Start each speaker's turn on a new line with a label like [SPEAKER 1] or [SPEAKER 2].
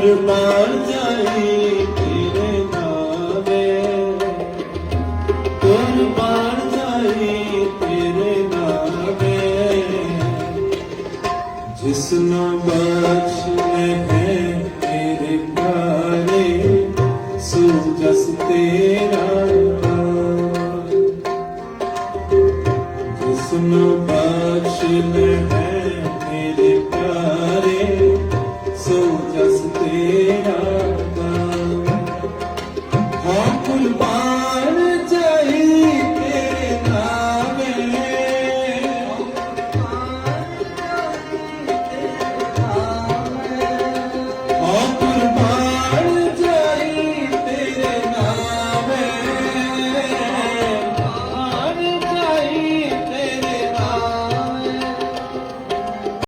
[SPEAKER 1] ਕੁਰਬਾਨ ਜਾਈ ਤੇਰੇ ਨਾਮੇ। ਜਿਸ ਨੂੰ ਬਖਸ਼ਨੇ ਤੇਰਾ ਜਿਸ ਨੂੰ ਬਖਸ਼ਨੇ ਹੈ